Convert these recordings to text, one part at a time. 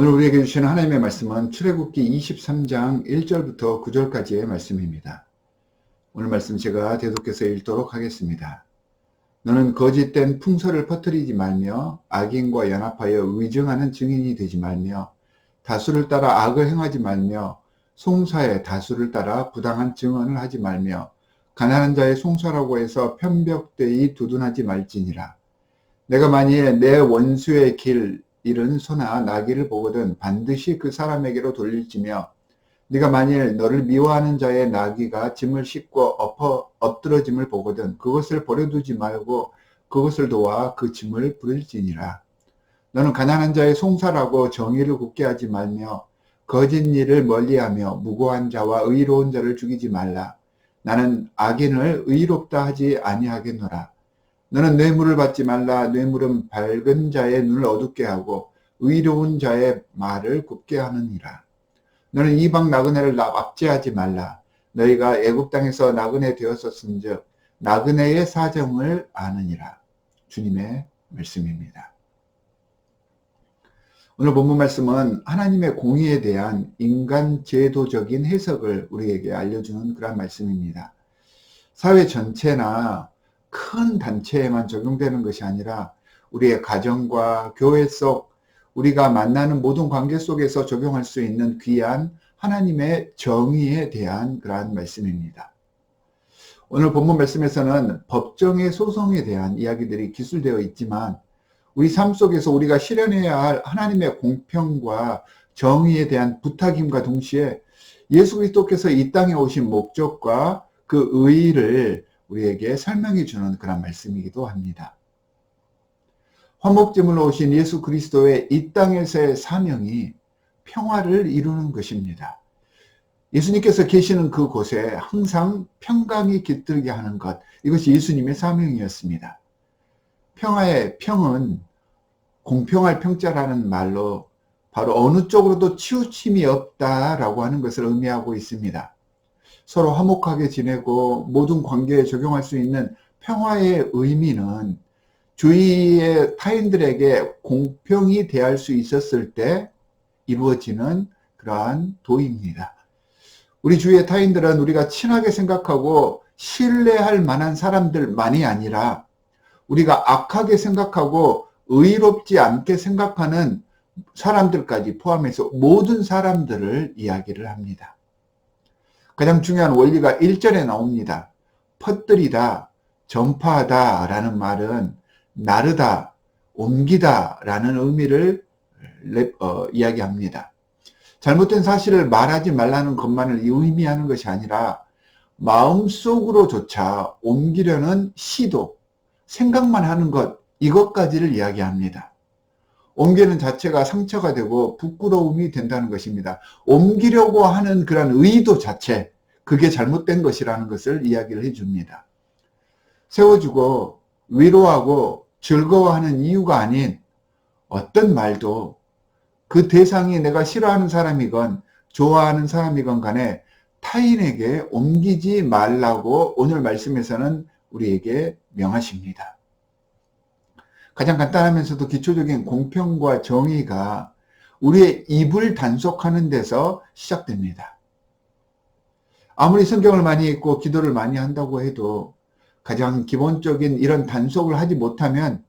오늘 우리에게 주시는 하나님의 말씀은 출애굽기 23장 1절부터 9절까지의 말씀입니다. 오늘 말씀 제가 대독해서 읽도록 하겠습니다. 너는 거짓된 풍설을 퍼뜨리지 말며 악인과 연합하여 위증하는 증인이 되지 말며 다수를 따라 악을 행하지 말며 송사의 다수를 따라 부당한 증언을 하지 말며 가난한 자의 송사라고 해서 편벽되이 두둔하지 말지니라. 내가 만일 내 원수의 길 잃은 소나 나귀를 보거든 반드시 그 사람에게로 돌릴지며 네가 만일 너를 미워하는 자의 나귀가 짐을 싣고 엎어 엎드러짐을 보거든 그것을 버려두지 말고 그것을 도와 그 짐을 부릴지니라. 너는 가난한 자의 송사라고 정의를 굳게 하지 말며 거짓 일을 멀리하며 무고한 자와 의로운 자를 죽이지 말라. 나는 악인을 의롭다 하지 아니하겠노라. 너는 뇌물을 받지 말라. 뇌물은 밝은 자의 눈을 어둡게 하고 의로운 자의 말을 굽게 하느니라. 너는 이방 나그네를 압제하지 말라. 너희가 애굽 땅에서 나그네 되었었은즉 나그네의 사정을 아느니라. 주님의 말씀입니다. 오늘 본문 말씀은 하나님의 공의에 대한 인간 제도적인 해석을 우리에게 알려주는 그런 말씀입니다. 사회 전체나 큰 단체에만 적용되는 것이 아니라 우리의 가정과 교회 속 우리가 만나는 모든 관계 속에서 적용할 수 있는 귀한 하나님의 정의에 대한 그러한 말씀입니다. 오늘 본문 말씀에서는 법정의 소송에 대한 이야기들이 기술되어 있지만 우리 삶 속에서 우리가 실현해야 할 하나님의 공평과 정의에 대한 부탁임과 동시에 예수 그리스도께서 이 땅에 오신 목적과 그 의의를 우리에게 설명해 주는 그런 말씀이기도 합니다. 화목제물로 오신 예수 그리스도의 이 땅에서의 사명이 평화를 이루는 것입니다. 예수님께서 계시는 그곳에 항상 평강이 깃들게 하는 것, 이것이 예수님의 사명이었습니다. 평화의 평은 공평할 평자라는 말로 바로 어느 쪽으로도 치우침이 없다라고 하는 것을 의미하고 있습니다. 서로 화목하게 지내고 모든 관계에 적용할 수 있는 평화의 의미는 주위의 타인들에게 공평히 대할 수 있었을 때 이루어지는 그러한 도입니다. 우리 주위의 타인들은 우리가 친하게 생각하고 신뢰할 만한 사람들만이 아니라 우리가 악하게 생각하고 의롭지 않게 생각하는 사람들까지 포함해서 모든 사람들을 이야기를 합니다. 가장 중요한 원리가 1절에 나옵니다. 퍼뜨리다, 전파하다 라는 말은 나르다, 옮기다 라는 의미를 어, 이야기합니다. 잘못된 사실을 말하지 말라는 것만을 의미하는 것이 아니라 마음속으로조차 옮기려는 시도, 생각만 하는 것, 이것까지를 이야기합니다. 옮기는 자체가 상처가 되고 부끄러움이 된다는 것입니다. 옮기려고 하는 그런 의도 자체, 그게 잘못된 것이라는 것을 이야기를 해줍니다. 세워주고 위로하고 즐거워하는 이유가 아닌 어떤 말도 그 대상이 내가 싫어하는 사람이건 좋아하는 사람이건 간에 타인에게 옮기지 말라고 오늘 말씀에서는 우리에게 명하십니다. 가장 간단하면서도 기초적인 공평과 정의가 우리의 입을 단속하는 데서 시작됩니다. 아무리 성경을 많이 읽고 기도를 많이 한다고 해도 가장 기본적인 이런 단속을 하지 못하면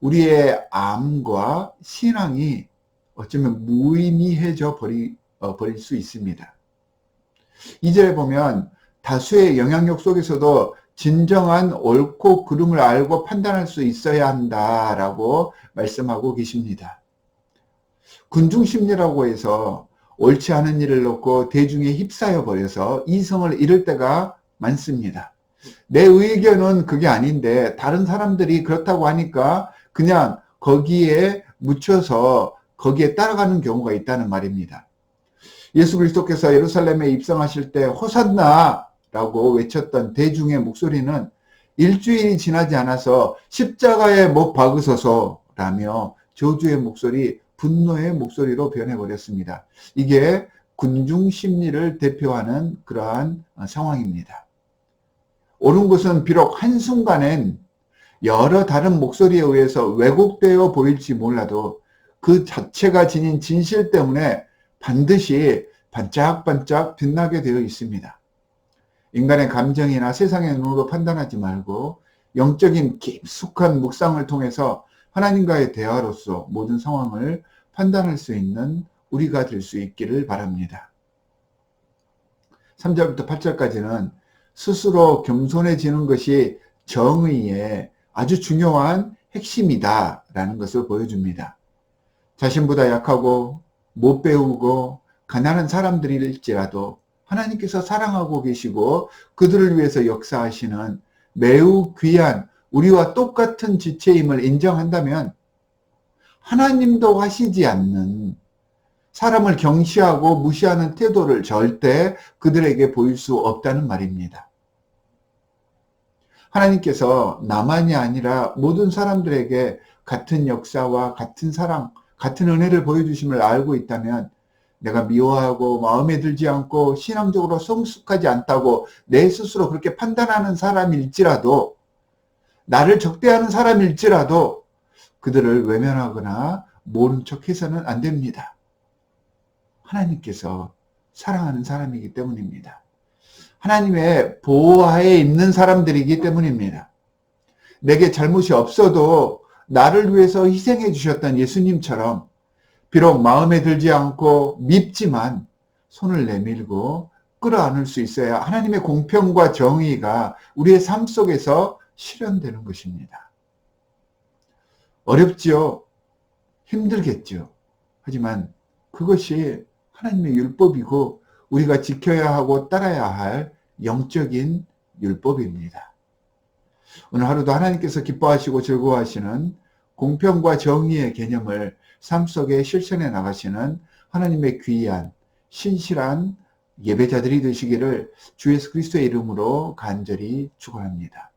우리의 암과 신앙이 어쩌면 무의미해져 버리, 어, 버릴 수 있습니다. 이절에 보면 다수의 영향력 속에서도 진정한 옳고 그름을 알고 판단할 수 있어야 한다라고 말씀하고 계십니다. 군중심리라고 해서 옳지 않은 일을 놓고 대중에 휩싸여 버려서 이성을 잃을 때가 많습니다. 내 의견은 그게 아닌데 다른 사람들이 그렇다고 하니까 그냥 거기에 묻혀서 거기에 따라가는 경우가 있다는 말입니다. 예수 그리스도께서 예루살렘에 입성하실 때 호산나 라고 외쳤던 대중의 목소리는 일주일이 지나지 않아서 십자가에 못 박으소서 라며 저주의 목소리, 분노의 목소리로 변해버렸습니다. 이게 군중 심리를 대표하는 그러한 상황입니다. 옳은 것은 비록 한순간엔 여러 다른 목소리에 의해서 왜곡되어 보일지 몰라도 그 자체가 지닌 진실 때문에 반드시 반짝반짝 빛나게 되어 있습니다. 인간의 감정이나 세상의 눈으로 판단하지 말고 영적인 깊숙한 묵상을 통해서 하나님과의 대화로서 모든 상황을 판단할 수 있는 우리가 될 수 있기를 바랍니다. 3절부터 8절까지는 스스로 겸손해지는 것이 정의의 아주 중요한 핵심이다 라는 것을 보여줍니다. 자신보다 약하고 못 배우고 가난한 사람들일지라도 하나님께서 사랑하고 계시고 그들을 위해서 역사하시는 매우 귀한 우리와 똑같은 지체임을 인정한다면 하나님도 하시지 않는 사람을 경시하고 무시하는 태도를 절대 그들에게 보일 수 없다는 말입니다. 하나님께서 나만이 아니라 모든 사람들에게 같은 역사와 같은 사랑, 같은 은혜를 보여주심을 알고 있다면 내가 미워하고 마음에 들지 않고 신앙적으로 성숙하지 않다고 내 스스로 그렇게 판단하는 사람일지라도 나를 적대하는 사람일지라도 그들을 외면하거나 모른 척 해서는 안 됩니다. 하나님께서 사랑하는 사람이기 때문입니다. 하나님의 보호하에 있는 사람들이기 때문입니다. 내게 잘못이 없어도 나를 위해서 희생해 주셨던 예수님처럼 비록 마음에 들지 않고 밉지만 손을 내밀고 끌어안을 수 있어야 하나님의 공평과 정의가 우리의 삶 속에서 실현되는 것입니다. 어렵지요. 힘들겠죠. 하지만 그것이 하나님의 율법이고 우리가 지켜야 하고 따라야 할 영적인 율법입니다. 오늘 하루도 하나님께서 기뻐하시고 즐거워하시는 공평과 정의의 개념을 삶 속에 실천해 나가시는 하나님의 귀한 신실한 예배자들이 되시기를 주 예수 그리스도의 이름으로 간절히 축원합니다.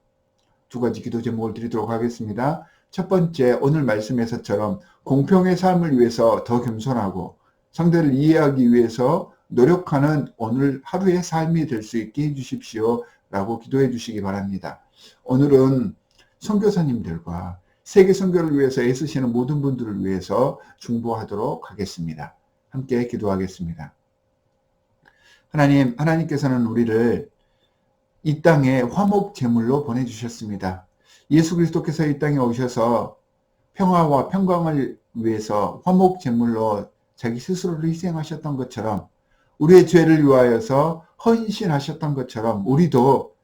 두 가지 기도 제목을 드리도록 하겠습니다. 첫 번째 오늘 말씀에서처럼 공평의 삶을 위해서 더 겸손하고 상대를 이해하기 위해서 노력하는 오늘 하루의 삶이 될 수 있게 해주십시오. 라고 기도해 주시기 바랍니다. 오늘은 선교사님들과 세계 선교를 위해서 애쓰시는 모든 분들을 위해서 중보하도록 하겠습니다. 함께 기도하겠습니다. 하나님, 하나님께서는 우리를 이 땅에 화목 제물로 보내 주셨습니다. 예수 그리스도께서 이 땅에 오셔서 평화와 평강을 위해서 화목 제물로 자기 스스로를 희생하셨던 것처럼 우리의 죄를 위하여서 헌신하셨던 것처럼 우리도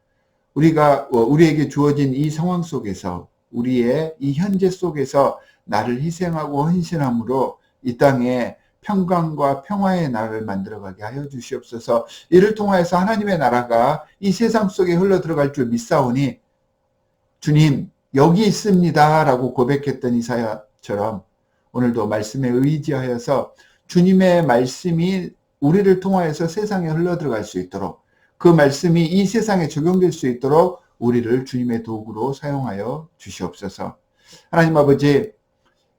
우리가 어, 우리에게 주어진 이 상황 속에서 우리의 이 현재 속에서 나를 희생하고 헌신함으로 이 땅에 평강과 평화의 나라를 만들어가게 하여 주시옵소서. 이를 통하여서 하나님의 나라가 이 세상 속에 흘러 들어갈 줄 믿사오니 주님 여기 있습니다 라고 고백했던 이사야처럼 오늘도 말씀에 의지하여서 주님의 말씀이 우리를 통하여서 세상에 흘러 들어갈 수 있도록 그 말씀이 이 세상에 적용될 수 있도록 우리를 주님의 도구로 사용하여 주시옵소서. 하나님 아버지,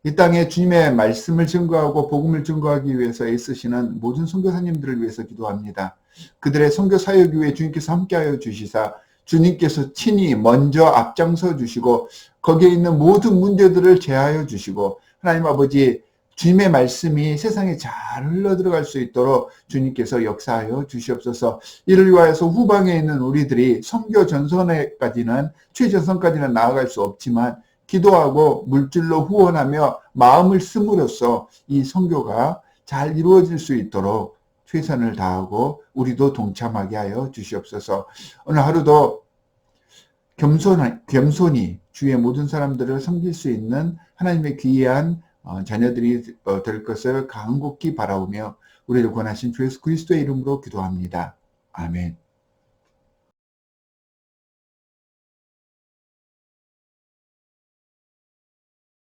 이 땅에 주님의 말씀을 증거하고 복음을 증거하기 위해서 애쓰시는 모든 선교사님들을 위해서 기도합니다. 그들의 선교 사역 위에 주님께서 함께하여 주시사 주님께서 친히 먼저 앞장서 주시고 거기에 있는 모든 문제들을 제하여 주시고 하나님 아버지 주님의 말씀이 세상에 잘 흘러 들어갈 수 있도록 주님께서 역사하여 주시옵소서. 이를 위하여서 후방에 있는 우리들이 선교 전선에까지는 최전선까지는 나아갈 수 없지만 기도하고 물질로 후원하며 마음을 쓰므로써 이 선교가 잘 이루어질 수 있도록 최선을 다하고 우리도 동참하게 하여 주시옵소서. 오늘 하루도 겸손, 겸손히 주의 모든 사람들을 섬길 수 있는 하나님의 귀한 어, 자녀들이 어, 될 것을 간곡히 바라오며 우리를 권하신 주 예수 그리스도의 이름으로 기도합니다. 아멘.